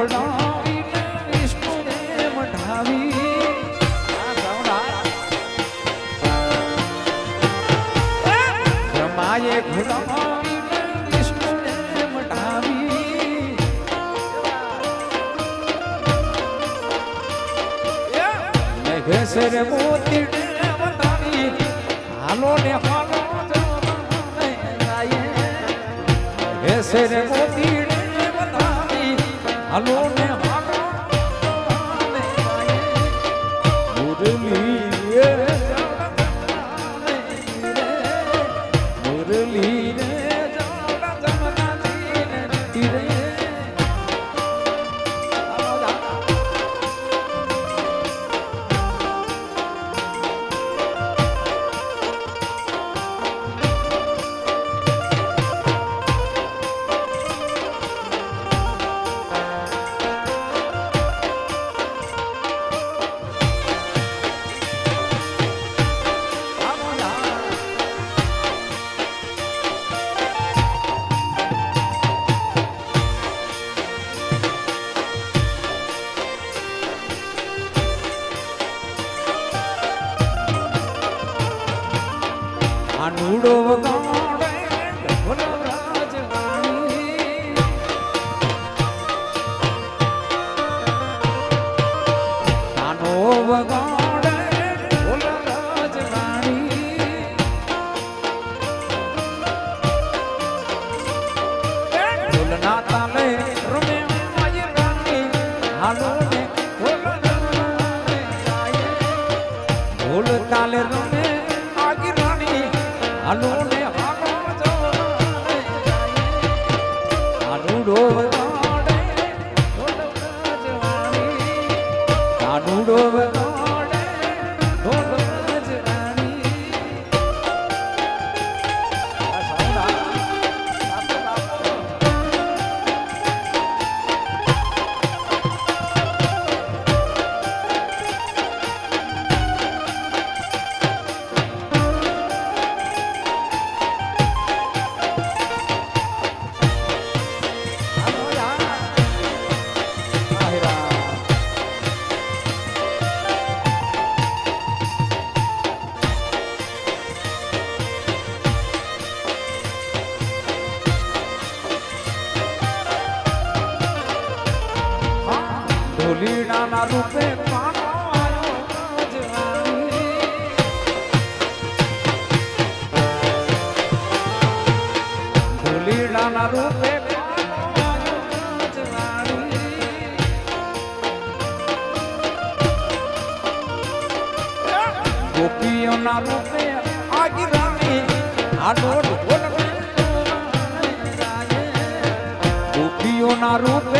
ઘોડાવીને વિષ્ણુને મઢાવી રમાએ ઘોડાવીને વિષ્ણુને મઢાવી મેઘેશ્વર મોતીને મઢાવી હાલો મોતી હાલો ને હાલો મુરલી આનુડો વગાડ. ડોલ લીણાના રૂપે લીડાના લીલાના રૂપે ગોપીઓના રૂપે આગી રાણી આડોડ ગોપીઓના રૂપે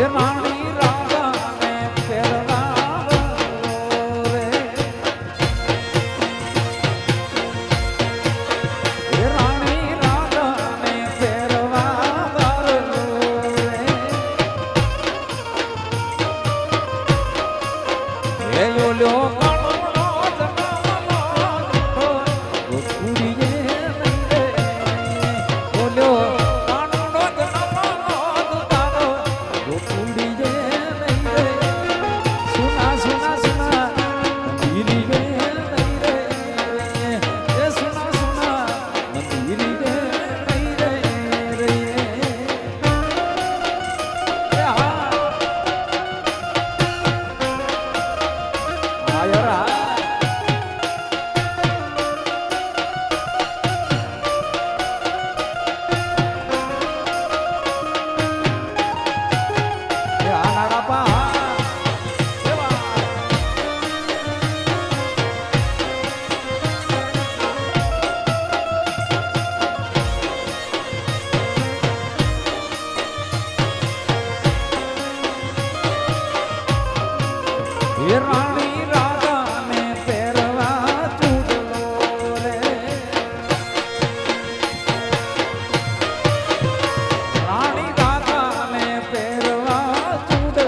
You're હે રાણી